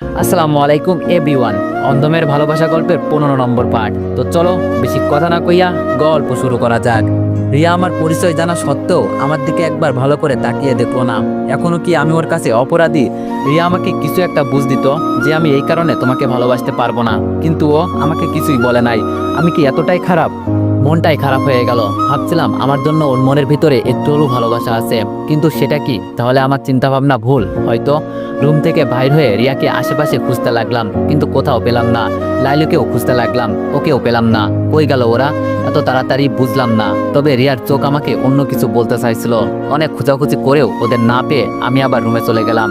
আসসালামু আলাইকুম এভরিওয়ান। অন্ধমের ভালোবাসা গল্পের পনেরো নম্বর পার্ট তো চলো, বেশি কথা না কইয়া গল্প শুরু করা যাক। রিয়া আমার পরিচয় জানা সত্ত্বেও আমার দিকে একবার ভালো করে তাকিয়ে দেখল না। এখনও কি আমি ওর কাছে অপরাধী? রিয়া আমাকে কিছু একটা বুঝ দিত যে আমি এই কারণে তোমাকে ভালোবাসতে পারব না। কিন্তু ও আমাকে কিছুই বলে নাই। আমি কি এতটাই খারাপ? মনটাই খারাপ হয়ে গেল। ভাবছিলাম আমার জন্য ওর মনের ভিতরে একটু হলেও ভালোবাসা আছে, কিন্তু সেটা কি? তাহলে আমার চিন্তা ভাবনা ভুল। হয়তো রুম থেকে বাইর হয়ে রিয়াকে আশেপাশে খুঁজতে লাগলাম, কিন্তু কোথাও পেলাম না। লাইলুকেও খুঁজতে লাগলাম, ওকেও পেলাম না। কই গেল ওরা? এত তাড়াতাড়ি বুঝলাম না। তবে রিয়ার চোখ আমাকে অন্য কিছু বলতে চাইছিল। অনেক খোঁজাখুঁজি করেও ওদের না পেয়ে আমি আবার রুমে চলে গেলাম।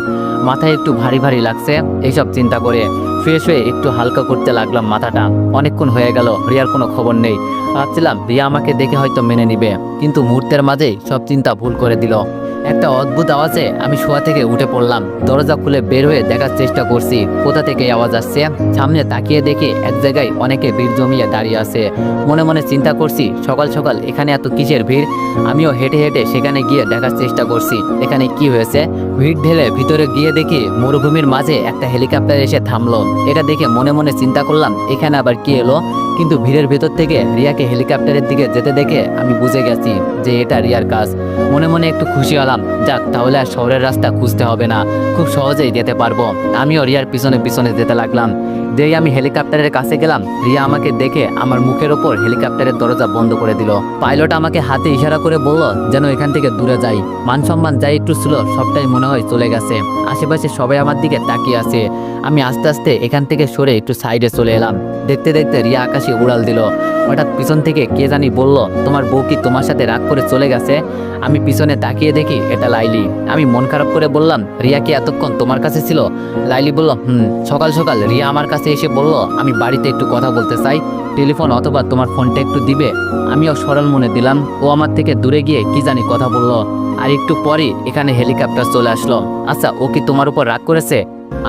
মাথায় একটু ভারী ভারী লাগছে, এইসব চিন্তা করে। ফ্রেশ হয়ে একটু হালকা করতে লাগলাম মাথাটা। অনেকক্ষণ হয়ে গেল, রিয়ার কোনো খবর নেই। ভাবছিলাম, রিয়া আমাকে দেখে হয়তো মেনে নিবে। কিন্তু মুহূর্তের মাঝেই সব চিন্তা ভুল করে দিল। একটা অদ্ভুত আওয়াজে আমি শোয়া থেকে উঠে পড়লাম। দরজা খুলে বের হয়ে দেখার চেষ্টা করছি। কোথা থেকে আওয়াজ আসছে? সামনে তাকিয়ে দেখি এক জায়গায় অনেকে ভিড় জমিয়ে দাঁড়িয়ে আছে। মনে মনে চিন্তা করছি, সকাল সকাল এখানে এত কিসের ভিড়? আমিও হেঁটে হেঁটে সেখানে গিয়ে দেখার চেষ্টা করছি, এখানে কি হয়েছে? ভিড় ঢেলে ভিতরে গিয়ে দেখি মরুভূমির মাঝে একটা হেলিকপ্টার এসে থামলো। এটা দেখে মনে মনে চিন্তা করলাম, এখানে আবার কি এলো? কিন্তু ভিড়ের ভেতর থেকে রিয়াকে হেলিকপ্টারের দিকে যেতে দেখে আমি বুঝে গেছি যে এটা রিয়ার কাজ। মনে মনে একটু খুশি হলাম। যাক, তাহলে আর শহরের রাস্তা খুঁজতে হবে না। খুব সহজেই যেতে পারব। আমিও রিয়ার পিছনে পিছনে যেতে লাগলাম। যেই আমি হেলিকপ্টারের কাছে গেলাম, রিয়া আমাকে দেখে আমার মুখের ওপর হেলিকপ্টারের দরজা বন্ধ করে দিল। পাইলট আমাকে হাতে ইশারা করে বলল, যেন এখান থেকে দূরে যাই। মান সম্মান যাই একটু ছিল, সবটাই মনে হয় চলে গেছে। আশেপাশে সবাই আমার দিকে তাকিয়ে আছে। আমি আস্তে আস্তে এখান থেকে সরে একটু সাইডে চলে এলাম। দেখতে দেখতে রিয়া আকাশে উড়াল দিল। হঠাৎ পিছন থেকে কে জানি বলল, তোমার বউ কি তোমার সাথে রাগ করে চলে গেছে? আমি পিছনে তাকিয়ে দেখি এটা লাইলি। আমি মন খারাপ করে বললাম, রিয়া কি এতক্ষণ তোমার কাছে ছিল? লাইলি বলল, হুম, সকাল সকাল রিয়া আমার কাছে এসে বলল, আমি বাড়িতে একটু কথা বলতে চাই। টেলিফোন অথবা তোমার ফোনটা একটু দিবে। আমিও সরল মনে দিলাম। ও আমার থেকে দূরে গিয়ে কি জানি কথা বলল। আর একটু পরে এখানে হেলিকপ্টার চলে আসলো। আচ্ছা ও কি তোমার উপর রাগ করেছে?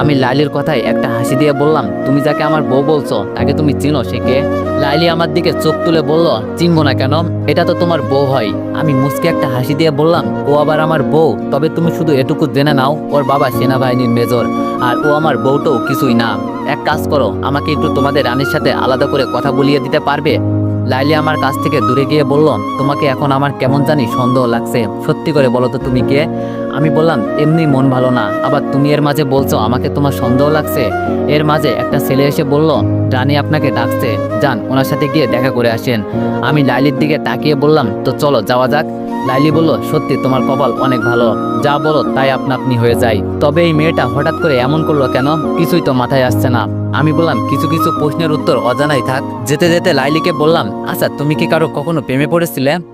আমি লাইলির কথায় একটা হাসি দিয়ে বললাম, তুমি যাকে আমার বউ বলছো, তাকে তুমি চিনো, সে কে? লাইলি আমার দিকে চোখ তুলে বলল, চিনবো না কেন? এটা তো তোমার বউ হয়। আমি মুসকে একটা হাসি দিয়ে বললাম, ও আবার আমার বউ, তবে তুমি শুধু এটুকু জেনে নাও, ওর বাবা সেনাবাহিনীর মেজর, আর ও আমার বউটাও কিছুই না। এক কাজ করো, আমাকে একটু তোমাদের রানীর সাথে আলাদা করে কথা বলিয়ে দিতে পারবে? লাইলি আমার কাছ থেকে দূরে গিয়ে বলল, তোমাকে এখন আমার কেমন জানি সন্দেহ লাগছে। সত্যি করে বলো তো তুমি কে? আমি বললাম, এমনি মন ভালো না। আবার তুমি এর মাঝে বলছো, আমাকে তোমার সন্দেহ লাগছে। এর মাঝে একটা ছেলে এসে বলল, রানী আপনাকে ডাকছে। যান, ওনার সাথে গিয়ে দেখা করে আসেন। আমি লাইলির দিকে তাকিয়ে বললাম, তো চলো, যাওয়া যাক। লাইলি বলল, সত্যি, তোমার কপাল অনেক ভালো। যা বলো, তাই আপনা আপনি হয়ে যায়। তবে এই মেয়েটা হঠাৎ করে এমন করল কেন? কিছুই তো মাথায় আসছে না। আমি বললাম, কিছু কিছু প্রশ্নের উত্তর অজানাই থাক। যেতে যেতে লাইলিকে বললাম আচ্ছা তুমি কি কারও কখনো প্রেমে পড়েছিলে?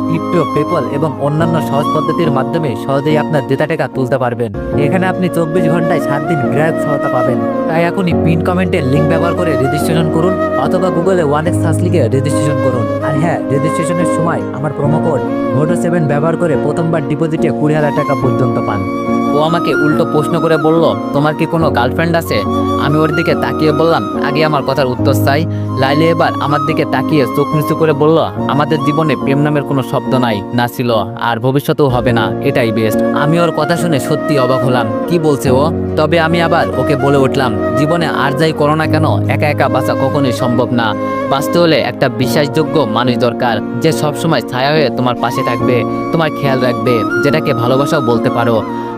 ক্রিপ্টো পেপল এবং অন্যান্য সহজ পদ্ধতির মাধ্যমে সহজেই আপনার ডেটা টাকা তুলতে পারবেন। এখানে আপনি চব্বিশ ঘন্টায় সাত দিন গ্রাহক সহায়তা পাবেন। তাই এখনই পিন কমেন্টের লিঙ্ক ব্যবহার করে রেজিস্ট্রেশন করুন অথবা গুগলে ওয়ান এক্স সার্চ লিখে রেজিস্ট্রেশন করুন। আর হ্যাঁ রেজিস্ট্রেশনের সময় আমার প্রোমো কোড ভোটো সেভেন ব্যবহার করে প্রথমবার ডিপোজিটে কুড়ি হাজার টাকা পর্যন্ত পান। ও আমাকে উল্টো প্রশ্ন করে বলল, তোমার কি কোনো গার্লফ্রেন্ড আছে? আমি ওর দিকে তাকিয়ে বললাম, আগে আমার কথার উত্তর চাই। লাইলি এবার আমার দিকে তাকিয়ে চোখ নিচু করে বলল, আমাদের জীবনে প্রেম নামের কোনো শব্দ নাই, না ছিল, আর ভবিষ্যতেও হবে না, এটাই বেস্ট আমি ওর কথা শুনে সত্যি অবাক হলাম। কি বলছে ও? তবে আমি আবার ওকে বলে উঠলাম, জীবনে আর যাই করো না কেন, একা একা বাঁচা কখনোই সম্ভব না। বাঁচতে হলে একটা বিশ্বাসযোগ্য মানুষ দরকার, যে সবসময় ছায়া হয়ে তোমার পাশে থাকবে, তোমার খেয়াল রাখবে, যেটাকে ভালোবাসাও বলতে পারো।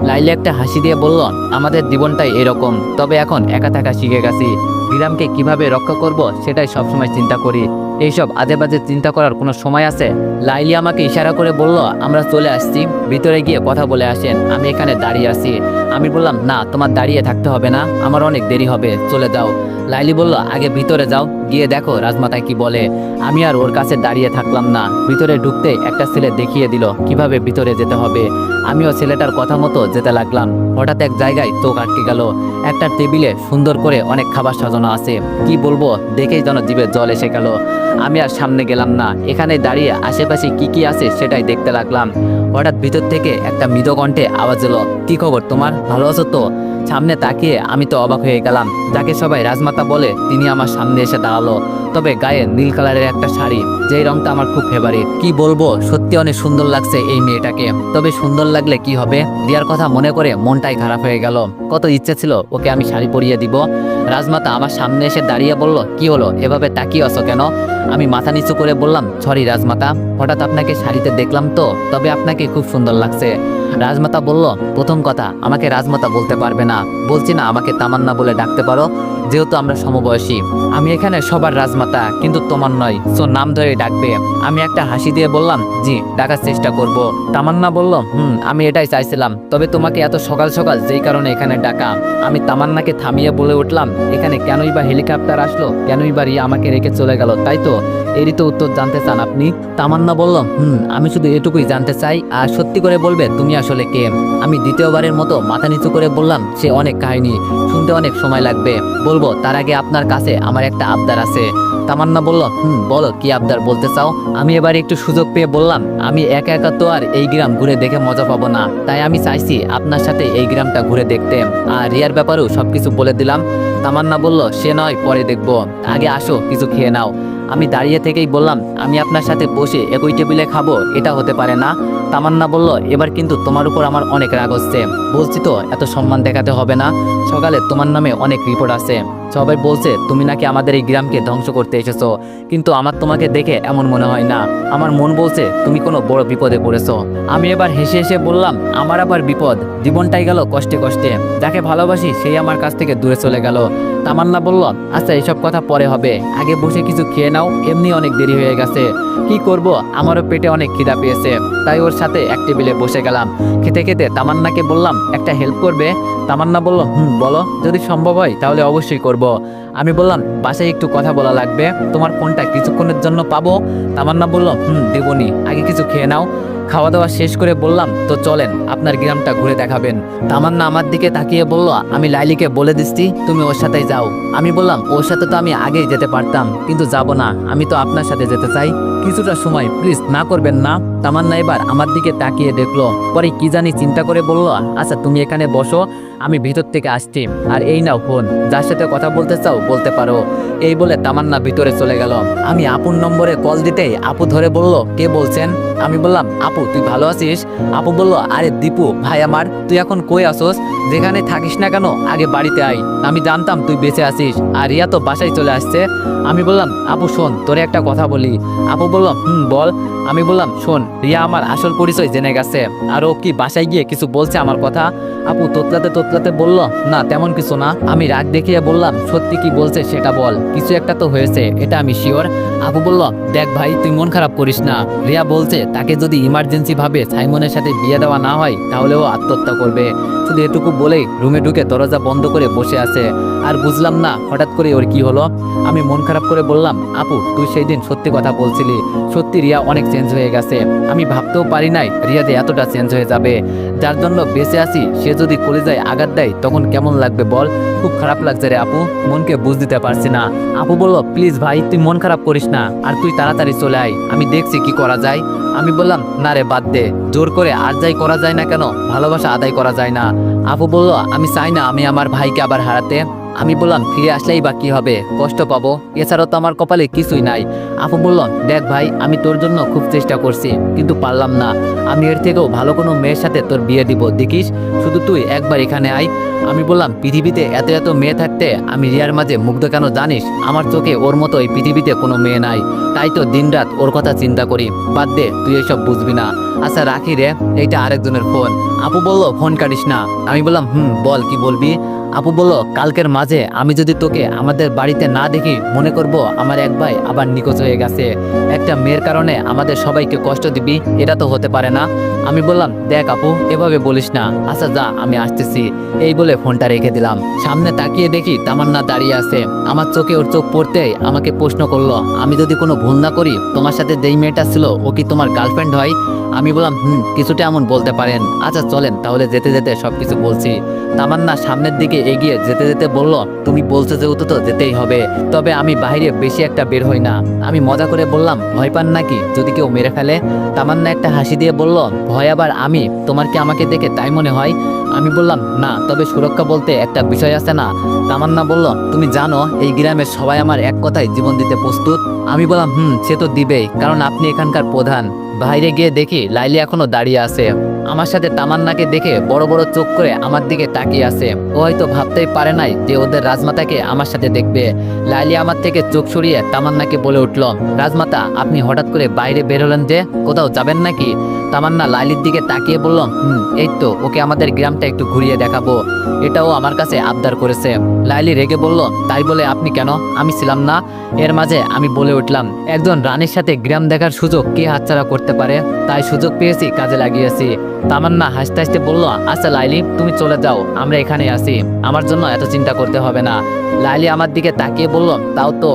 লাইলে একটা হাসি দিয়ে বলল, আমাদের জীবনটাই এরকম, তবে এখন একা থাকা শিখে গেছি। বিরামকে কীভাবে রক্ষা করব সেটাই সবসময় চিন্তা করি। এইসব আজে বাজে চিন্তা করার কোনো সময় আছে? লাইলি আমাকে ইশারা করে বলল, আমরা চলে আসছি, ভিতরে গিয়ে কথা বলে আসেন। আমি এখানে দাঁড়িয়ে আছি। আমি বললাম, না, তোমার দাঁড়িয়ে থাকতে হবে না, আমার অনেক দেরি হবে, চলে যাও। লাইলি বলল, আগে ভিতরে যাও, গিয়ে দেখো রাজমাতায় কি বলে। আমি আর ওর কাছে দাঁড়িয়ে থাকলাম না, ভিতরে ঢুকতে একটা ছেলে দেখিয়ে দিল, কীভাবে ভিতরে যেতে হবে। আমিও ছেলেটার কথা মতো যেতে লাগলাম। হঠাৎ এক জায়গায় চোখ আটকে গেল। একটা টেবিলে সুন্দর করে অনেক খাবার সাজানো আছে। কি বলব, দেখেই যেন জিভে জল এসে গেল। আমি আর সামনে গেলাম না। এখানে দাঁড়িয়ে আশেপাশে কি কি আছে সেটাই দেখতে লাগলাম। হঠাৎ ভিতর থেকে একটা মৃদ কণ্ঠে আওয়াজ এলো, কি খবর তোমার? ভালো আছো তো? সামনে তাকিয়ে আমি তো অবাক হয়ে গেলাম। যাকে সবাই রাজমাতা বলে, তিনি আমার সামনে এসে দাঁড়াল। তবে গায়ে নীল কালারের একটা শাড়ি, যেই রংটা আমার খুব ফেভারিট কি বলব, সত্যি অনেক সুন্দর লাগছে এই মেয়েটাকে। তবে সুন্দর লাগলে কি হবে? দেওয়ার কথা মনে করে মনটাই খারাপ হয়ে গেল। কত ইচ্ছে ছিল ওকে আমি শাড়ি পরিয়ে দিব। রাজমাতা আমার সামনে এসে দাঁড়িয়ে বলল, কি হলো? এভাবে তাকিয়ে আসো কেন? আমি মাথা নিচু করে বললাম, সরি রাজমাতা, হঠাৎ আপনাকে শাড়িতে দেখলাম তো, তবে আপনাকে খুব সুন্দর লাগছে। রাজমাতা বলল, প্রথম কথা, আমাকে রাজমাতা বলতে পারবে না। বলছি না, আমাকে তামান্না বলে ডাকতে পারো, যেহেতু আমরা সমবয়সী। আমি এখানে সবার রাজমাতা, কিন্তু তোমার নয়। সো নাম ধরে ডাকবে। আমি একটা হাসি দিয়ে বললাম, জি, ডাকার চেষ্টা করব। তামান্না বলল, হুম, আমি এটাই চাইছিলাম, তবে তোমাকে এত সকাল সকাল যেই কারণে এখানে ডাকা। আমি তামান্নাকে থামিয়ে বলে উঠলাম, এখানে কেনই বা হেলিকপ্টার আসলো? কেনই বা রিয়া আমাকে রেখে চলে গেল, তাই তো? এরই তো উত্তর জানতে চান আপনি। তামান্না বলল হুম, আমি শুধু এটুকুই জানতে চাই। আর সত্যি করে বলবে, তুমি আসলে কে? আমি দ্বিতীয়বারের মতো মাথা নিচু করে বললাম, সে অনেক কাহিনী, শুনতে অনেক সময় লাগবে। বলব, তার আগে আপনার কাছে আমার একটা আবদার আছে। তামান্না বলল, হুম, বলো, কি আবদার বলতে চাও? আমি এবার একটু সুযোগ পেয়ে বললাম, আমি একা একা তো আর এই গ্রাম ঘুরে দেখে মজা পাবো না। তাই আমি চাইছি আপনার সাথে এই গ্রামটা ঘুরে দেখতে। আর রিয়ার ব্যাপারেও সবকিছু বলে দিলাম। তামান্না বলল, সে নয়, পরে দেখব। আগে আসো, কিছু খেয়ে নাও। আমি দাঁড়িয়ে থেকেই বললাম, আমি আপনার সাথে বসে একই টেবিলে খাব, এটা হতে পারে না। তামান্না বলল, এবার কিন্তু তোমার উপর আমার অনেক রাগ হচ্ছে। বলছি তো, এত সম্মান দেখাতে হবে না। সকালে তোমার নামে অনেক রিপোর্ট আছে সবাই বলছে, তুমি নাকি আমাদের এই গ্রামকে ধ্বংস করতে এসেছ। কিন্তু আমার তোমাকে দেখে এমন মনে হয় না। আমার মন বলছে, তুমি কোনো বড় বিপদে পড়েছো। আমি এবার হেসে হেসে বললাম, আমার আবার বিপদ। জীবনটাই গেল কষ্টে কষ্টে। যাকে ভালোবাসি, সেই আমার কাছ থেকে দূরে চলে গেল। তামান্না বলল আচ্ছা এসব কথা পরে হবে। আগে বসে কিছু খেয়ে নাও, এমনি অনেক দেরি হয়ে গেছে। কি করব? আমারও পেটে অনেক খিদা পেয়েছে। তাই ওর সাথে এক টেবিলে বসে গেলাম। খেতে খেতে তামান্নাকে বললাম, একটা হেল্প করবে? তামান্না বলল, হুম, বলো। যদি সম্ভব হয়, তাহলে অবশ্যই করব। আমি বললাম, বাসায় একটু কথা বলা লাগবে। তোমার ফোনটা কিছুক্ষণের জন্য পাবো? তামান্না বলল, হুম দেবনি আগে কিছু খেয়ে নাও। খাওয়া দাওয়া শেষ করে বললাম, তো চলেন, আপনার গ্রামটা ঘুরে দেখাবেন। তামান্না আমার দিকে তাকিয়ে বলল, আমি লাইলিকে বলে দিচ্ছি, তুমি ওর সাথে যাও। আমি বললাম, ওর সাথে তো আমি আগেই যেতে পারতাম, কিন্তু যাব না, আমি তো আপনার সাথে যেতে চাই। কিছুটা সময় প্লিজ না করবেন না। তামান্না এবার আমার দিকে তাকিয়ে দেখল। পরে কি জানি চিন্তা করে বলল আচ্ছা তুমি এখানে বসো, আমি ভিতর থেকে আসছি। আর এই নাও ফোন, যার সাথে কথা বলতে চাও, বলতে পারো। এই বলে তামান্না ভিতরে চলে গেল। আমি আপুর নম্বরে কল দিতেই আপু ধরে বলল, কে বলছেন? আমি বললাম, আপু, তুই ভালো আছিস? আপু বলল, আরে দীপু, ভাই আমার, তুই এখন কই আসোস? যেখানে থাকিস না কেন, আগে বাড়িতে আই আমি জানতাম তুই বেঁচে আছিস, আর রিয়া তো বাসায় চলে আসছে। আমি বললাম, আপু, শোন, তোরে একটা কথা বলি। আপু বলল হুম, বল। আমি বললাম, শোন রিয়া, আমার আসল পরিচয় জেনে গেছে। আর ও কি বাসায় গিয়ে কিছু বলছে আমার কথা? আপু তোতলাতে তোতলাতে বলল, না, তেমন কিছু না। আমি রাগ দেখিয়ে বললাম, সত্যি কি বলছে সেটা বল। কিছু একটা তো হয়েছে, এটা আমি শিওর আপু বলল, দেখ ভাই, তুই মন খারাপ করিস না। রিয়া বলছে, তাকে যদি ইমার্জেন্সি ভাবে সাইমনের সাথে বিয়ে দেওয়া না হয়, তাহলে ও আত্মহত্যা করবে। শুধু এটুকু বলেই রুমে ঢুকে দরজা বন্ধ করে বসে আছে। আর বুঝলাম না, হঠাৎ করে ওর কি হলো? আমি মন খারাপ করে বললাম, আপু, তুই সেই দিন সত্যি কথা বলছিলি। সত্যি রিয়া অনেক চেঞ্জ হয়ে গেছে। আমি ভাবতেও পারি নাই রিয়া যে এতটা চেঞ্জ হয়ে যাবে। যার জন্য বেঁচে আছি, সে যদি কলেজায় আঘাত দেয়, তখন কেমন লাগবে বল? খুব খারাপ লাগছে রে আপু, মনকে বুঝ দিতে পারছি না। আপু বলল, প্লিজ ভাই, তুই মন খারাপ করিস না, আর তুই তাড়াতাড়ি চলে আয়। আমি দেখছি কি করা যায়। আমি বললাম, না রে, বাদ দে। জোর করে আর যাই করা যায় না কেন? ভালোবাসা আদায় করা যায় না। আপু বলল, আমি চাই না আমি আমার ভাইকে আবার হারাতে। আমি বললাম, ফিরে আসলেই বা কি হবে? কষ্ট পাবো। এছাড়াও তো আমার কপালে কিছুই নাই। আপু বলল দেখ ভাই, আমি তোর জন্য খুব চেষ্টা করছি, কিন্তু পারলাম না। আমি এর থেকেও ভালো কোনো মেয়ের সাথে তোর বিয়ে দিব। দেখিস, শুধু তুই একবার এখানে আয়। আমি বললাম, পৃথিবীতে এত এত মেয়ে থাকতে আমি রিয়ার মাঝে মুগ্ধ কেন জানিস? আমার চোখে ওর মতো এই পৃথিবীতে কোনো মেয়ে নাই। তাই তো দিনরাত ওর কথা চিন্তা করি। বাদ দে, তুই এসব বুঝবি না। আচ্ছা রাখি রে, এইটা আরেকজনের ফোন। আপু বলল, ফোন কাটিস না। আমি বললাম, হুম, বল, কি বলবি? আপু বলল, কালকের মাঝে আমি যদি তোকে আমাদের বাড়িতে না দেখি, মনে করব আমার এক ভাই আবার নিখোঁজ হয়ে গেছে। একটা মেয়ের কারণে আমাদের সবাইকে কষ্ট দিবি, এটা তো হতে পারে না। আমি বললাম, দেখ আপু, এভাবে বলিস না। আচ্ছা যা, আমি আসতেছি। এই বলে ফোনটা রেখে দিলাম। সামনে তাকিয়ে দেখি তামান্না দাঁড়িয়ে আছে। আমার চোখে ওর চোখ পড়তেই আমাকে প্রশ্ন করল, আমি যদি কোনো ভুল না করি, তোমার সাথে যেই মেয়েটা ছিল, ও কি তোমার গার্লফ্রেন্ড হয়? আমি বললাম, হুম, কিছুটা এমন বলতে পারেন। আচ্ছা চলেন, তাহলে যেতে যেতে সব কিছু বলছি। তামান্না সামনের দিকে এগিয়ে যেতে যেতে বলল, তুমি বলছো যেহেতু তো যেতেই হবে, তবে আমি বাইরে বেশি একটা বের হই না। আমি মজা করে বললাম, ভয় পান নাকি যদি কেউ মেরে ফেলে? তামান্না একটা হাসি দিয়ে বলল, ভয় আবার আমি? তোমার কি আমাকে দেখে তাই মনে হয়? আমি বললাম, না, তবে সুরক্ষা বলতে একটা বিষয় আছে না। তামান্না বলল, তুমি জানো, এই গ্রামের সবাই আমার এক কথায় জীবন দিতে প্রস্তুত? আমি বললাম, হুম, সে তো দিবেই, কারণ আপনি এখানকার প্রধান। বাইরে গিয়ে দেখি লাইলি এখনও দাঁড়িয়ে আছে। আমার সাথে তামান্নাকে দেখে বড় বড় চোখ করে আমার দিকে তাকিয়ে আছে। ও হয়তো ভাবতেই পারে নাই যে ওদের রাজমাতাকে আমার সাথে দেখবে। লাইলি আমার থেকে চোখ সরিয়ে তামান্নাকে বলে উঠল, রাজমাতা, আপনি হঠাৎ করে বাইরে বের হলেন যে? কোথাও যাবেন নাকি? তামান্না লাইলির দিকে তাকিয়ে বলল, হুম, এই তো, ওকে আমাদের গ্রামটা একটু ঘুরিয়ে দেখাবো। এটাও আমার কাছে আবদার করেছে। লাইলি রেগে বলল, তাই বলে আপনি কেন? আমি ছিলাম না। এর মাঝে আমি বলে উঠলাম, একজন রানীর সাথে গ্রাম দেখার সুযোগ কে হাতছাড়া করতে পারে? তাই সুযোগ পেয়েছি, কাজে লাগিয়েছি। তামান্না হাসতে হাসতে বলল আচ্ছা লাইলি, তুমি চলে যাও, আমরা এখানে আছি। আমার জন্য এত চিন্তা করতে হবে না। লাইলি আমার দিকে তাকিয়ে বলল, তাও তো।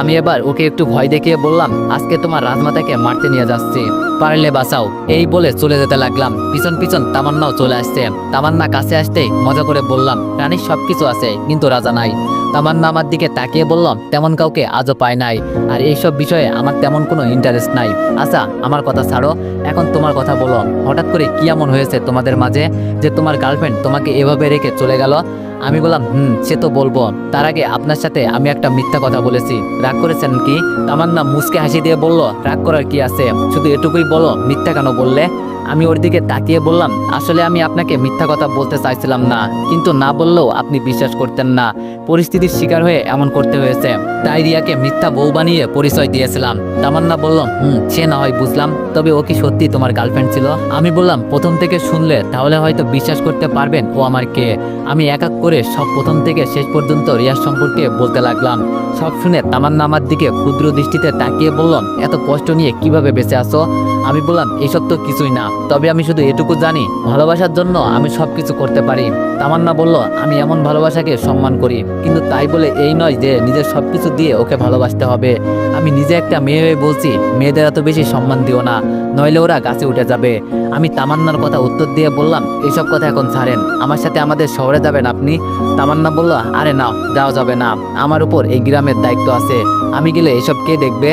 আমি এবার ওকে একটু ভয় দেখিয়ে বললাম, আজকে তোমার রাজমাতাকে মারতে নিয়ে যাচ্ছি। পারলে বাঁচাও। এই বলে চলে যেতে লাগলাম। পিছন পিছন তামান্নাও চলে আসছে। তামান্না কাছে আসতেই মজা করে বললাম, রানীর সবকিছু আছে, কিন্তু রাজা নাই। তামান্না আমার দিকে তাকিয়ে বললাম, তেমন কাউকে আজও পায় নাই। আর এইসব বিষয়ে আমার তেমন কোনো ইন্টারেস্ট নাই। আচ্ছা আমার কথা ছাড়ো। এখন তোমার কথা বলো। হঠাৎ করে কি এমন হয়েছে তোমাদের মাঝে যে তোমার গার্লফ্রেন্ড তোমাকে এভাবে রেখে চলে গেল? আমি বললাম, হুম, সে তো বলব। তার আগে আপনার সাথে আমি একটা মিথ্যা কথা বলেছি। রাগ করেছেন কি? তামান্না মুসকে হাসি দিয়ে বলল, রাগ করার কি আছে? শুধু এটুকুই বলো, মিথ্যা কেন বললে? আমি ওর দিকে তাকিয়ে বললাম, আসলে আমি আপনাকে মিথ্যা কথা বলতে চাইছিলাম না, কিন্তু না বললেও আপনি বিশ্বাস করতেন না। পরিস্থিতির শিকার হয়ে এমন করতে হয়েছে। তাই রিয়াকে মিথ্যা বউ বানিয়ে পরিচয় দিয়েছিলাম। তামান্না বলল, হুম, সে না হয় বুঝলাম, তবে ও কি সত্যি তোমার গার্লফ্রেন্ড ছিল? আমি বললাম, প্রথম থেকে শুনলে তাহলে হয়তো বিশ্বাস করতে পারবেন ও আমার কে। আমি এক এক করে সব প্রথম থেকে শেষ পর্যন্ত রিয়ার সম্পর্কে বলতে লাগলাম। সব শুনে তামান্না আমার দিকে ক্ষুদ্র দৃষ্টিতে তাকিয়ে বললাম এত কষ্ট নিয়ে কীভাবে বেঁচে আসো আমি বললাম, এসব তো কিছুই না। তবে আমি শুধু এটুকু জানি, ভালোবাসার জন্য আমি সব কিছু করতে পারি। তামান্না বলল, আমি এমন ভালোবাসাকে সম্মান করি। কিন্তু তাই বলে এই নয় যে নিজের সব কিছু দিয়ে ওকে ভালোবাসতে হবে। আমি নিজে একটা মেয়ে হয়ে বলছি, মেয়েদের এত বেশি সম্মান দিও না, নইলে ওরা গাছে উঠে যাবে। আমি তামান্নার কথা উত্তর দিয়ে বললাম এইসব কথা এখন ছাড়েন, আমার সাথে আমাদের শহরে যাবেন আপনি? তামান্না বলল, আরে না, যাওয়া যাবে না, আমার উপর এই গ্রামের দায়িত্ব আছে, আমি গেলে এসব কে দেখবে?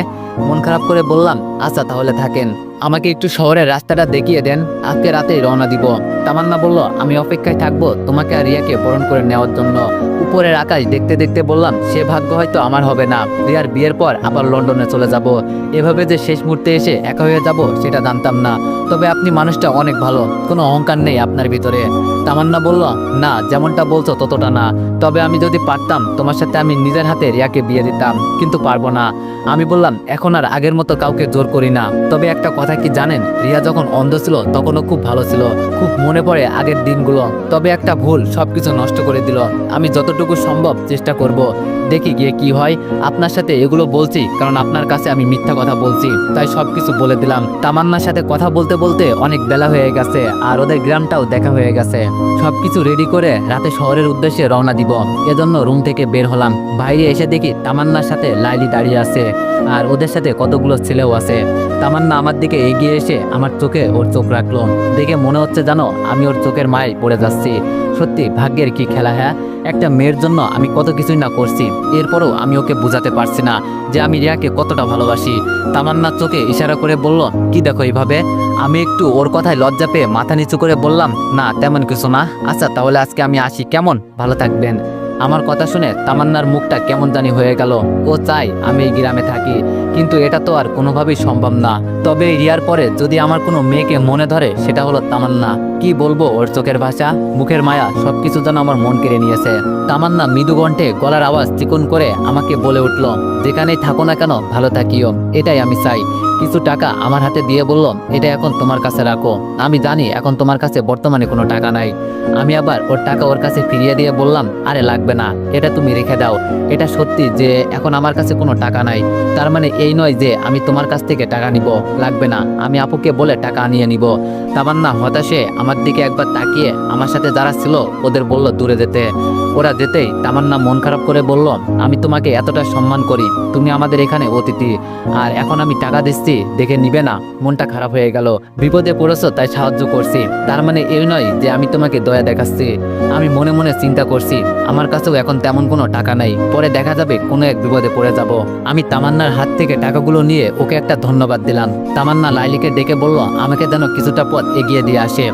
মন খারাপ করে বললাম আচ্ছা তাহলে থাকেন, আমাকে একটু শহরের রাস্তাটা দেখিয়ে দেন, আজকে রাতেই রওনা দিব। তামান্না বলল, আমি অপেক্ষায় থাকব তোমাকে আর রিয়াকে বরণ করে নেওয়ার জন্য। উপরের আকাশ দেখতে দেখতে বললাম, সে ভাগ্য হয়তো আমার হবে না। রিয়ার বিয়ের পর আবার লন্ডনে চলে যাব। এভাবে যে শেষ মুহূর্তে এসে একা হয়ে যাব, সেটা জানতাম না। তবে আপনি মানুষটা অনেক ভালো। কোনো অহংকার নেই আপনার ভিতরে। তামান্না বলল, না, যেমনটা বলছো ততটা না। তবে আমি যদি পারতাম, তোমার সাথে আমি নিজের হাতে রিয়াকে বিয়ে দিতাম। কিন্তু পারব না। আমি বললাম, এখন আর আগের মতো কাউকে জোর করি না। তবে একটা কথা কি জানেন, রিয়া যখন অন্ধ ছিল, তখনও খুব ভালো ছিল। খুব মনে পড়ে আগের দিনগুলো। তবে একটা ভুল সবকিছু নষ্ট করে দিল। আমি যতটুকু সম্ভব চেষ্টা করব। দেখি গিয়ে কি হয়। আপনার সাথে এগুলো বলছি, কারণ আপনার কাছে আমি মিথ্যা কথা বলছি, তাই সবকিছু বলে দিলাম। তামান্নার সাথে কথা বলতে বলতে অনেক বেলা হয়ে গেছে, আর ওদের গ্রামটাও দেখা হয়ে গেছে। সবকিছু রেডি করে রাতে শহরের উদ্দেশ্যে রওনা দিব। এজন্য রুম থেকে বের হলাম। বাইরে এসে দেখি তামান্নার সাথে লাইলি দাঁড়িয়ে আছে, আর ওদের সাথে কতগুলো ছেলেও আছে। তামান্না আমার দিকে এগিয়ে এসে আমার চোখে ওর চোখ রাখল। দেখে মনে হচ্ছে জানো আমি ওর চোখের মায় পড়ে যাচ্ছি। সত্যি ভাগ্যের কি খেলা হ্যাঁ? একটা মেয়ের জন্য আমি কত কিছুই না করছি, এরপরও আমি ওকে বোঝাতে পারছি না যে আমি রিয়াকে কতটা ভালোবাসি। তামান্নার চোখে ইশারা করে বলল, কি দেখো এইভাবে? আমি একটু ওর কথায় লজ্জা পেয়ে মাথা নিচু করে বললাম, না, তেমন কিছু না। আচ্ছা তাহলে আজকে আমি আসি। কেমন? ভালো থাকবেন। আমার কথা শুনে তামান্নার মুখটা কেমন জানি হয়ে গেল। ও চাই আমি এই গ্রামে থাকি, কিন্তু এটা তো আর কোনোভাবেই সম্ভব না। তবে রিয়ার পরে যদি আমার কোনো মেয়েকে মনে ধরে, সেটা হলো তামান্না। কি বলব ওর চোখের ভাষা? মুখের মায়া সবকিছু যেন আমার মন কেড়ে নিয়েছে। তামান্না মৃদু কণ্ঠে গলার আওয়াজ চিকন করে আমাকে বলে উঠল, যেখানেই থাকো না কেন, ভালো থাকিও। এটাই আমি চাই। কিছু টাকা আমার হাতে দিয়ে বলল, এটা এখন তোমার কাছে রাখো। আমি জানি এখন তোমার কাছে বর্তমানে কোনো টাকা নাই। আমি আবার ওর টাকা ওর কাছে ফিরিয়ে দিয়ে বললাম, আরে লাগবে না, এটা তুমি রেখে দাও। এটা সত্যি যে এখন আমার কাছে কোনো টাকা নাই। তার মানে এই নয় যে আমি তোমার কাছ থেকে টাকা নিব, লাগবে না। আমি আপুকে বলে টাকা নিয়ে নিব। তামান্না হতাশে আমার দিকে একবার তাকিয়ে আমার সাথে যারা ছিল ওদের বলল, দূরে যেতে। ওরা যেতেই তামান্না মন খারাপ করে বলল, আমি তোমাকে এতটা সম্মান করি, তুমি আমাদের এখানে অতিথি, আর এখন আমি টাকা দিচ্ছি, দেখে নিবে না। মনটা খারাপ হয়ে গেল। বিপদে পড়েছো, তাই সাহায্য করছি। তার মানে এই নয় যে আমি তোমাকে দয়া দেখাচ্ছি। আমি মনে মনে চিন্তা করছি, আমার কাছেও এখন তেমন কোনো টাকা নাই। পরে দেখা যাবে, কোনো এক বিপদে পড়ে যাব। আমি তামান্নার হাত থেকে টাকাগুলো নিয়ে ওকে একটা ধন্যবাদ দিলাম। তামান্না লাইলিকে ডেকে বলল, আমাকে যেন কিছুটা পথ এগিয়ে দিয়ে আসে।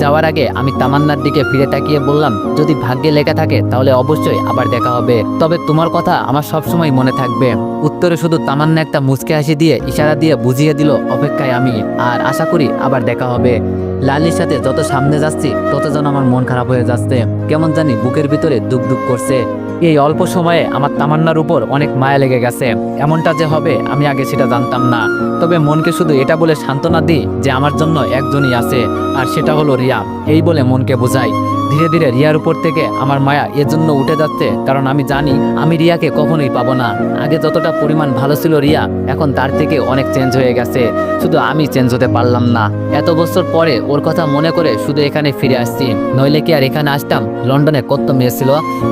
যাওয়ার আগে আমি তামান্নার দিকে ফিরে তাকিয়ে বললাম, যদি ভাগ্যে লেখা থাকে, তাহলে অবশ্যই আবার দেখা হবে। তবে তোমার কথা আমার সবসময় মনে থাকবে। উত্তরে শুধু তামান্না একটা মুচকে হাসি দিয়ে ইশারা দিয়ে বুঝিয়ে দিল, অপেক্ষায় আমি, আর আশা করি আবার দেখা হবে। লালির সাথে যত সামনে যাচ্ছি, তত যেন আমার মন খারাপ হয়ে যাচ্ছে। কেমন জানি বুকের ভিতরে দুক দুক করছে। এই অল্প সময়ে আমার তামান্নার উপর অনেক মায়া লেগে গেছে। এমনটা যে হবে, আমি আগে সেটা জানতাম না। তবে মনকে শুধু এটা বলে সান্ত্বনা দিই যে আমার জন্য একজনই আছে, আর সেটা হলো রিয়া। এই বলে মনকে বোঝাই ধীরে ধীরে রিয়ার উপর থেকে আমার মায়া এজন্য উঠে যাচ্ছে, কারণ আমি জানি আমি রিয়াকে কখনোই পাবো না। আগে যতটা পরিমাণ ভালো ছিল রিয়া, এখন তার থেকে অনেক চেঞ্জ হয়ে গেছে। শুধু আমি চেঞ্জ হতে পারলাম না। এত বছর পরে ওর কথা মনে করে শুধু এখানে ফিরে আসছি। নইলে কি আর এখানে আসতাম? লন্ডনে কত মেয়ে ছিল?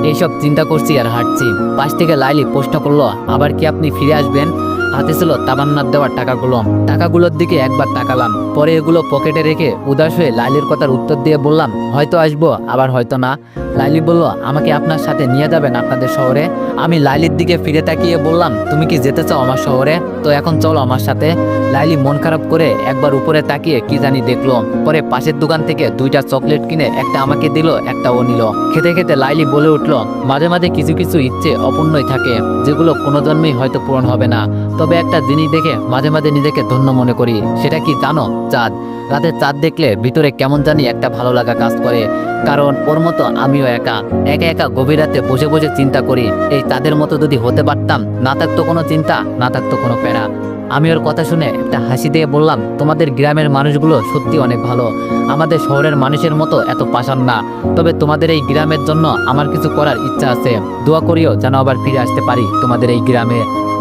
এইসব চিন্তা করছি আর হাঁটছি। পাশ থেকে লাইলি প্রশ্ন করল, আবার কি আপনি ফিরে আসবেন? হাতে ছিল তাবান্নার দেওয়ার টাকাগুলো। টাকাগুলোর দিকে একবার তাকালাম। পরে এগুলো পকেটে রেখে উদাস হয়ে লাইলির কথার উত্তর দিয়ে বললাম, হয়তো আসব, আবার হয়তো না। লাইলি বলল, আমাকে আপনার সাথে নিয়ে যাবেন আপনাদের শহরে? আমি লাইলির দিকে ফিরে তাকিয়ে বললাম, তুমি কি যেতে চাও আমার শহরে? তো এখন চলো আমার সাথে। লাইলি মন খারাপ করে একবার উপরে তাকিয়ে কি জানি দেখল। পরে পাশের দোকান থেকে দুইটা চকলেট কিনে একটা আমাকে দিল একটা ও নিল। খেতে খেতে লাইলি বলে উঠল, মাঝে মাঝে কিছু কিছু ইচ্ছে অপূর্ণই থাকে, যেগুলো কোনো জন্মেই হয়তো পূরণ হবে না। তবে একটা জিনিস দেখে মাঝে মাঝে নিজেকে ধন্য মনে করি, সেটা কি জানো? চাঁদ। রাতে চাঁদ দেখলে ভিতরে কেমন জানি একটা ভালো লাগা কাজ করে, কারণ ওর মতো আমিও একা। একা একা গভীর রাতে বসে বসে চিন্তা করি, এই তাদের মতো যদি হতে পারতাম, না থাকতো কোনো চিন্তা, না থাকতো কোনো প্যারা। আমি ওর কথা শুনে একটা হাসি দিয়ে বললাম, তোমাদের গ্রামের মানুষগুলো সত্যি অনেক ভালো। আমাদের শহরের মানুষের মতো এত পাশান না। তবে তোমাদের এই গ্রামের জন্য আমার কিছু করার ইচ্ছা আছে। দোয়া করিও যেন আবার ফিরে আসতে পারি তোমাদের এই গ্রামে।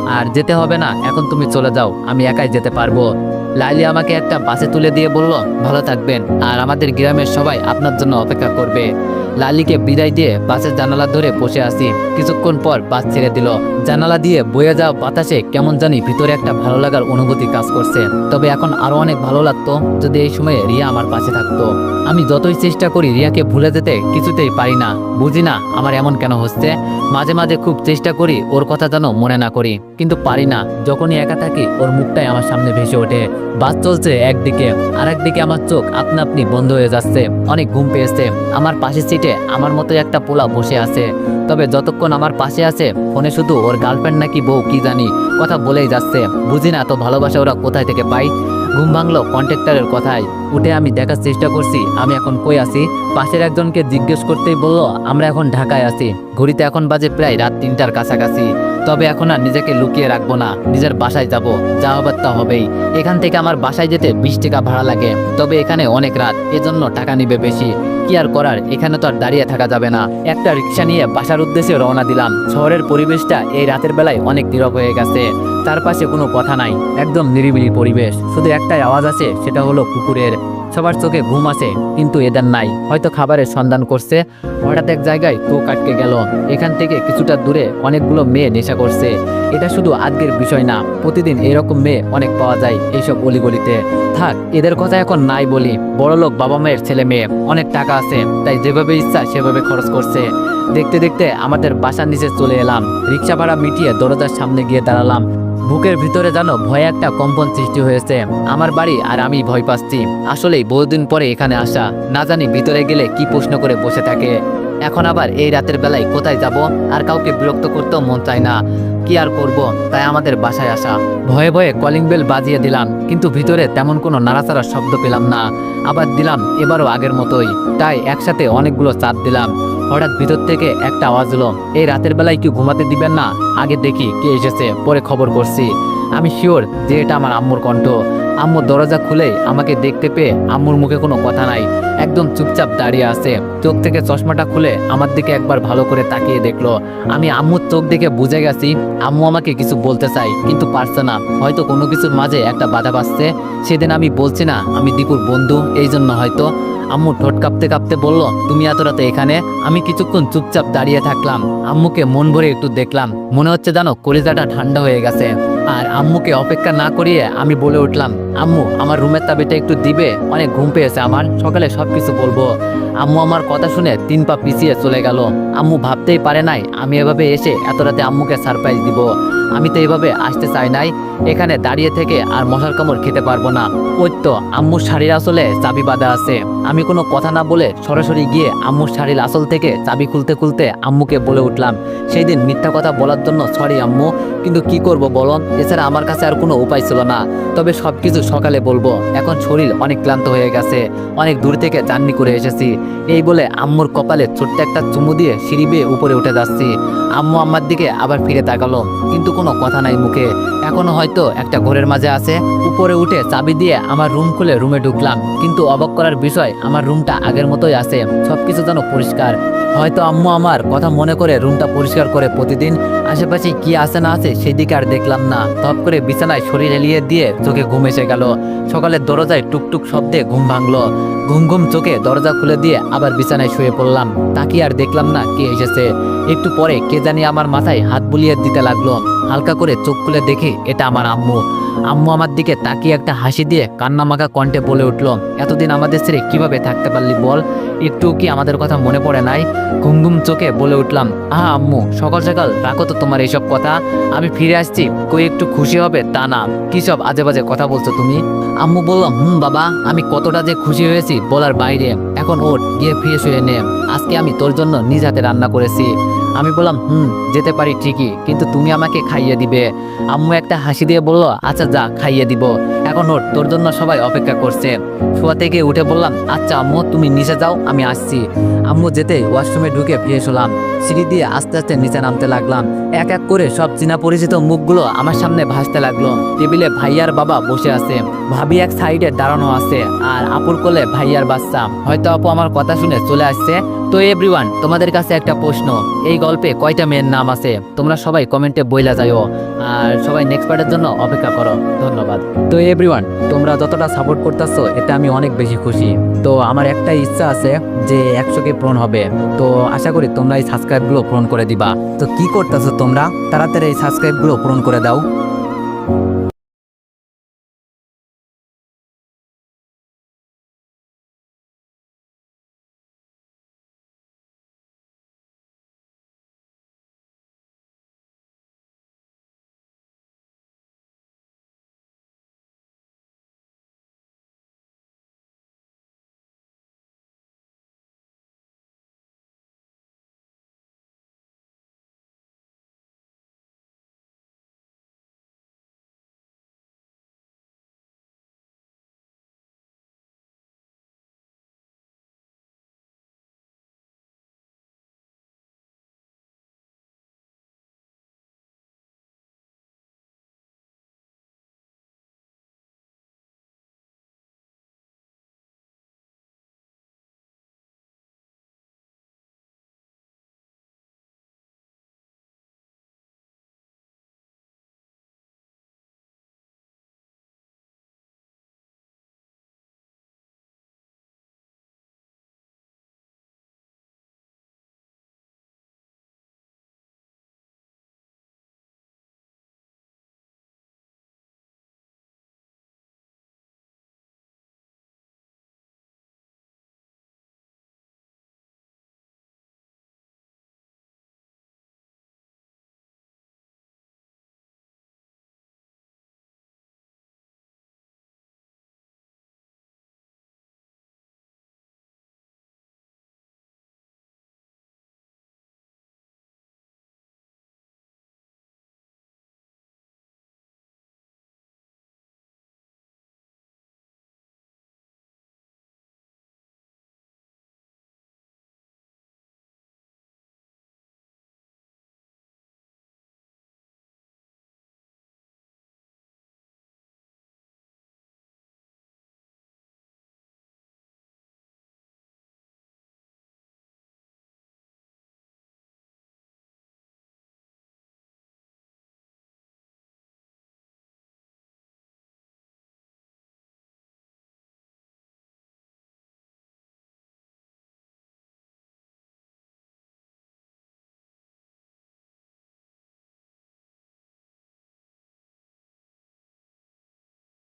আর যেতে হবে না, এখন তুমি চলে যাও। আমি একাই যেতে পারব। লাইলি আমাকে একটা বাসে তুলে দিয়ে বলল, ভালো থাকবেন, আর আমাদের গ্রামের সবাই আপনার জন্য অপেক্ষা করবে। লালিকে বিদায় দিয়ে বাসের জানালা ধরে বসে আসি কিছুক্ষণ পর বাস ছেড়ে দিল। জানালা দিয়ে বয়ে যাওয়া বাতাসে কেমন জানি ভিতরে একটা ভালো লাগার অনুভূতি কাজ করছে। তবে এখন আরও অনেক ভালো লাগতো যদি এই সময়ে রিয়া আমার পাশে থাকতো। আমি যতই চেষ্টা করি রিয়াকে ভুলে যেতে কিছুতেই পারি না। বুঝি না আমার এমন কেন হচ্ছে? মাঝে মাঝে খুব চেষ্টা করি ওর কথা যেন মনে না করি। কিন্তু পারি না। যখনই একা থাকি, ওর মুখটাই আমার সামনে ভেসে ওঠে। বাস চলছে একদিকে আর একদিকে আমার চোখ আপনা আপনি বন্ধ হয়ে যাচ্ছে, অনেক ঘুম পেয়েছে। আমার পাশের সিটে আমার মতো একটা পোলা বসে আছে। তবে যতক্ষণ আমার পাশে আছে, ফোনে শুধু ওর গার্লফ্রেন্ড নাকি বউ কি জানি কথা বলেই যাচ্ছে। বুঝি না তো ভালোবাসা ওরা কোথায় থেকে পাই ঘুম ভাঙলো কন্ট্রাক্টরের কথায়। উঠে আমি দেখার চেষ্টা করছি, আমি এখন কই আছি? পাশের একজনকে জিজ্ঞেস করতেই বলল, আমরা এখন ঢাকায় আছি। ঘড়িতে এখন বাজে প্রায় রাত তিনটার কাছাকাছি। তবে এখন আর নিজেকে লুকিয়ে রাখব না। নিজের বাসায় যাব। যা হবার তা হবেই। এখান থেকে আমার বাসায় যেতে বিশ টাকা ভাড়া লাগে। তবে এখানে অনেক রাত। এজন্য টাকা নিবে বেশি। কি আর করার? এখানে তো আর দাঁড়িয়ে থাকা যাবে না। একটা রিক্সা নিয়ে বাসার উদ্দেশ্যে রওনা দিলাম। শহরের পরিবেশটা এই রাতের বেলায় অনেক নীরব হয়ে গেছে। তার পাশে কোনো কথা নাই। একদম নিরিবিলি পরিবেশ। শুধু একটাই আওয়াজ আছে, সেটা হলো কুকুরের। সবার চোখে ঘুম আছে কিন্তু এদের নাই। হয়তো খাবারের সন্ধান করছে, হঠাৎ এক জায়গায় তো কাটকে গেল। এখান থেকে কিছুটা দূরে অনেকগুলো মেয়ে নেশা করছে। এটা শুধু আজকের বিষয় না, প্রতিদিন এরকম মেয়ে অনেক পাওয়া যায় এইসব অলিগলিতে। থাক, এদের কথা এখন নাই বলি। বড়লোক বাবা মায়ের ছেলে মেয়ে, অনেক টাকা আছে, তাই যেভাবে ইচ্ছা সেভাবে খরচ করছে। দেখতে দেখতে আমাদের বাসার নিচে চলে এলাম। রিক্সা ভাড়া মিটিয়ে দরজার সামনে গিয়ে দাঁড়ালাম। বুকের ভিতরে যেন ভয়ে একটা কম্পন সৃষ্টি হয়েছে। আমার বাড়ি আর আমি ভয় পাচ্ছি। আসলেই বহুদিন পরে এখানে আসা। না জানি ভিতরে গেলে কি প্রশ্ন করে বসে থাকে। এখন আবার এই রাতের বেলায় কোথায় যাব? আর কাউকে বিরক্ত করতেও মন চায় না। কি আর করব? তাই আমাদের বাসায় আসা। ভয়ে ভয়ে কলিং বেল বাজিয়ে দিলাম। কিন্তু ভিতরে তেমন কোনো নাড়াচাড়া শব্দ পেলাম না। আবার দিলাম এবারও আগের মতোই। তাই একসাথে অনেকগুলো চাপ দিলাম। হঠাৎ ভিতর থেকে একটা আওয়াজ হলো এই রাতের বেলায় কি ঘুমাতে দিবেন না? আগে দেখি কে এসেছে, পরে খবর করছি। আমি শিওর যে এটা আমার আম্মুর কণ্ঠ। আম্মু দরজা খুলে আমাকে দেখতে পেয়ে আম্মুর মুখে কোনো কথা নাই। একদম চুপচাপ দাঁড়িয়ে আছে। চোখ থেকে চশমাটা খুলে আমার দিকে একবার ভালো করে তাকিয়ে দেখল। আমি আম্মুর চোখ দেখে বুঝে গেছি, আম্মু আমাকে কিছু বলতে চাই কিন্তু পারছে না। হয়তো কোনো কিছুর মাঝে একটা বাধা পাচ্ছে সেদিন আমি বলছি না, আমি দীপুর বন্ধু, এই জন্য হয়তো আম্মু ঠোঁট কাঁপতে কাঁপতে বলল, তুমি এত রাতে এখানে? আমি কিছুক্ষণ চুপচাপ দাঁড়িয়ে থাকলাম। আম্মুকে মন ভরে একটু দেখলাম। মনে হচ্ছে জানো কলিজাটা ঠান্ডা হয়ে গেছে। আর আম্মুকে অপেক্ষা না করিয়ে আমি বলে উঠলাম, আম্মু, আমার রুমের তাবিটা একটু দিবে? অনেক ঘুম পেয়েছে আমার, সকালে সব কিছু বলব। আম্মু আমার কথা শুনে তিন পা পিছিয়ে চলে গেল। আম্মু ভাবতেই পারে নাই, আমি এভাবে এসে এত রাতে আম্মুকে সারপ্রাইজ দিব। আমি তো এইভাবে আসতে চাই নাই, এখানে দাঁড়িয়ে থেকে আর মশার কামড় খেতে পারব না। ওই তো আম্মুর শাড়ির আসলে চাবি বাঁধা আছে। আমি কোনো কথা না বলে সরাসরি গিয়ে আম্মুর শাড়ির আসল থেকে চাবি খুলতে খুলতে আম্মুকে বলে উঠলাম, সেই দিন মিথ্যা কথা বলার জন্য সরি আম্মু কিন্তু কি করব বলুন? এছাড়া আমার কাছে আর কোনো উপায় ছিল না। তবে সব কিছু সকালে বলব। এখন শরীর অনেক ক্লান্ত হয়ে গেছে। অনেক দূর থেকে জার্নি করে এসেছি। এই বলে আম্মুর কপালে ছোট্ট একটা চুমু দিয়ে সিঁড়ি বেয়ে উপরে উঠে যাচ্ছি। আম্মু আম্মার দিকে আবার ফিরে তাকালো। কিন্তু কোনো কথা নাই মুখে। এখনও হয়তো একটা ঘরের মাঝে আছে। উপরে উঠে চাবি দিয়ে আমার রুম খুলে রুমে ঢুকলাম। কিন্তু অবাক করার বিষয়, আমার রুমটা আগের মতোই আছে। সবকিছু যেন পরিষ্কার। হয়তো আম্মু আমার কথা মনে করে রুমটা পরিষ্কার করে প্রতিদিন আশেপাশে কি আছে না আছে সেই দিকে আর দেখলাম না। তপ করে বিছানায় শরীর এলিয়ে দিয়ে চোখে ঘুম এসে গেল। সকালের দরজায় টুকটুক শব্দে ঘুম ভাঙলো। ঘুম ঘুম চোখে দরজা খুলে দিয়ে আবার বিছানায় শুয়ে পড়লাম। তাকিয়ে আর দেখলাম না কে এসেছে। একটু পরে কে জানি আমার মাথায় হাত বুলিয়ে দিতে লাগল। হালকা করে চোখ খুলে দেখি এটা আমার আম্মু। আম্মু আমার দিকে তাকিয়ে একটা হাসি দিয়ে কান্না মাখা কণ্ঠে বলে উঠল, এতদিন আমাদের ছেড়ে কীভাবে থাকতে পারলি বল? একটু কি আমাদের কথা মনে পড়ে নাই? ঘুম ঘুম চোখে বলে উঠলাম, আহা আম্মু, সকাল সকাল রাখো তো তোমার এইসব কথা। আমি ফিরে আসছি, কই একটু খুশি হবে তা না। কি সব আজে বাজে কথা বলছো তুমি? আম্মু বললাম হুম বাবা, আমি কতটা যে খুশি হয়েছি বলার বাইরে। এখন ওঠ, গিয়ে ফ্রেশ হয়ে নে। আজকে আমি তোর জন্য নিজ হাতে রান্না করেছি। আমি বললাম, হুম, যেতে পারি ঠিকই, কিন্তু তুমি আমাকে খাইয়ে দিবে। আম্মু একটা হাসি দিয়ে বলল আচ্ছা যা, খাইয়ে দিব। এখন ওঠ, তোর জন্য সবাই অপেক্ষা করছে। শোয়া থেকে উঠে বললাম আচ্ছা আম্মু, তুমি নিচে যাও, আমি আসছি। আম্মু যেতে ওয়াশরুমে ঢুকে ফিরে হলাম সিঁড়ি দিয়ে আস্তে আস্তে নিচে নামতে লাগলাম। এক এক করে সব চেনা পরিচিত মুখগুলো আমার সামনে ভাসতে লাগল। টেবিলে ভাইয়ার বাবা বসে আছে। ভাবি এক সাইডে দাঁড়ানো আছে আর আপুর কোলে ভাইয়ার বাচ্চা। হয়তো আপু আমার কথা শুনে চলে আসছে। তো এভরিওয়ান তোমাদের কাছে একটা প্রশ্ন। এই গল্পে কয়টা মেয়ের নাম আছে? তোমরা সবাই কমেন্টে বইলা যাও আর সবাই নেক্সট পার্টের জন্য অপেক্ষা করো। ধন্যবাদ। তো এভরিওয়ান তোমরা যতটা সাপোর্ট করতেছো, এতে আমি অনেক বেশি খুশি। তো আমার একটাই ইচ্ছা আছে যে একশোকে পূরণ হবে। তো আশা করি তোমরা এই সাবস্ক্রাইবগুলো পূরণ করে দিবা। তো কি করতেছো তোমরা? তাড়াতাড়ি এই সাবস্ক্রাইবগুলো পূরণ করে দাও।